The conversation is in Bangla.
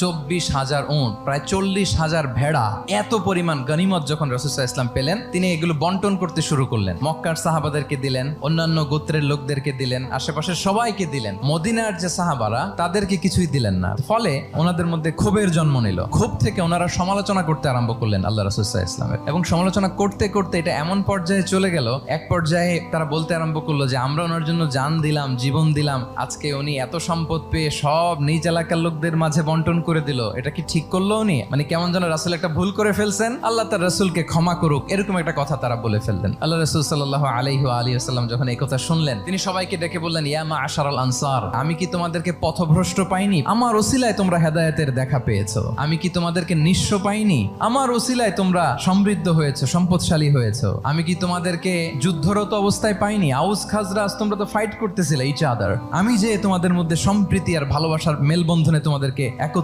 চব্বিশ হাজার উঁট প্রায় চল্লিশ হাজার ভেড়া। এত পরিমাণ গনিমত যখন রসুল্লাহ ইসলাম পেলেন, তিনি এগুলো বন্টন করতে শুরু করলেন। মক্কার সাহাবাদেরকে দিলেন, অন্যান্য গোত্রের লোকদেরকে দিলেন, আশেপাশের সবাইকে দিলেন। মদিনার যে সাহাবারা, তাদেরকে কিছুই দিলেন না। ফলে ওনাদের মধ্যে ক্ষোভের জন্ম নিল। ক্ষোভ থেকে ওনারা সমালোচনা করতে আরম্ভ করলেন আল্লাহ রসুল্লাহ ইসলামের এবং সমালোচনা করতে করতে এটা এমন পর্যায়ে চলে গেল, এক পর্যায়ে তারা বলতে আরম্ভ করল যে, আমরা ওনার জন্য জান দিলাম, জীবন দিলাম। আজকে উনি এত সম্পদ পেয়ে সব নিজ এলাকার লোকদের মাঝে বন্টন করে দিল। এটা কি ঠিক করল উনি? মানে কেমন যেন রাসুল একটা ভুল করে ফেলছেন। আল্লাহ তার রাসুলকে ক্ষমা করুক। এরকম একটা কথা তারা বলে ফেললেন আল্লাহ রসুল সাল্লাহ আলহি আলী আসাল্লাম যখন এই কথা শুনলেন, তিনি সবাইকে ডেকে বললেন ইয়ামা আশার আল আনসার, আমি কি তোমাদেরকে পথভ্রষ্ট পাইনি? আমার ওসিলায় তোমরা হেদায়েতের দেখা পেয়েছ। আমি কি তোমাদেরকে নিঃস্ব পাইনি? আমার ওসিলায় তোমরা সমৃদ্ধ হয়েছো, সম্পদশালী হয়েছো। আমি কি তোমাদেরকে যুদ্ধরত অবস্থায় পাইনি? আউস খাজরাস তোমরা তো ফাইট করতেছিলে ইচ আদার আমি যে তোমাদের মধ্যে সম্প্রীতি আর ভালোবাসার মেলবন্ধনে তোমাদেরকে একত্র